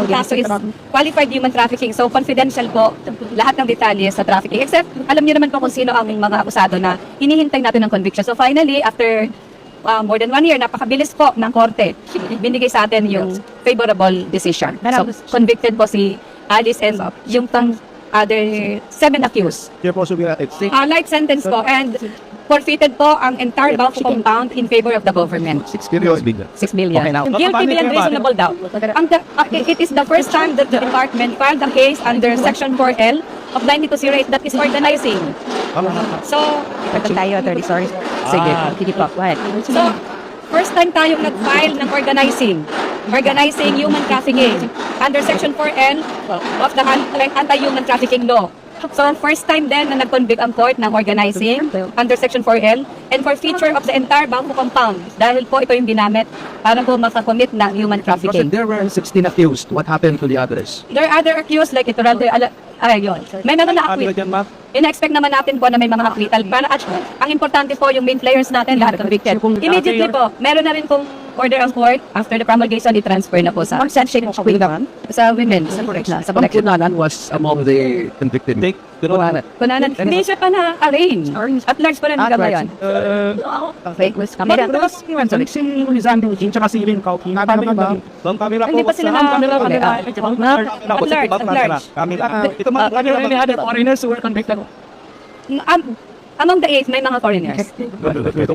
ang kaso is qualified human trafficking. So, confidential po lahat ng detalye sa trafficking. Except, alam niyo naman po kung sino ang mga akusado na hinihintay natin ng conviction. So, finally, after uh, more than one year, napakabilis po ng korte. Binigay sa atin yung favorable decision. So, convicted po si Alice and yung pang other seven accused. Here po, Subira, it's Uh, life sentence po and forfeited po ang entire Bauco compound in favor of the government. 6 billion. 6 million. Okay, now- Guilty beyond reasonable doubt. Ang the, uh, it is the first time that the department filed a case under Section 4L of 9208 that is organizing. So, Ito tayo, attorney, sorry. Sige, sige po, go ahead. so first time tayong nag-file ng organizing. Organizing human trafficking under Section 4L of the Anti-Human Trafficking Law. So, first time din na nag-convict ang court ng organizing under Section 4L and for feature of the entire Bangko compound dahil po ito yung ginamit para po makakommit ng human trafficking. There were 16 accused. What happened to the others? There are other accused like ito, ala, ay, yun. May mga na-acquit. Ina-expect naman natin po na may mga acquittal. Para at ang importante po yung main players natin lahat convicted. Immediately po, meron na rin pong order ang court after the promulgation i-transfer na po sa Mag-sensing ko kailangan. sa women sa correction sa Ang correction. Kunanan was among the convicted. Take, Kunanan. Kunanan, hindi siya pa na-arrange. At large pa At hanggang ngayon. Okay, was camera. Hindi pa sila na- At large, at large. Ito mga camera. foreigners who were convicted. Um, among the eight, may mga foreigners. Ito,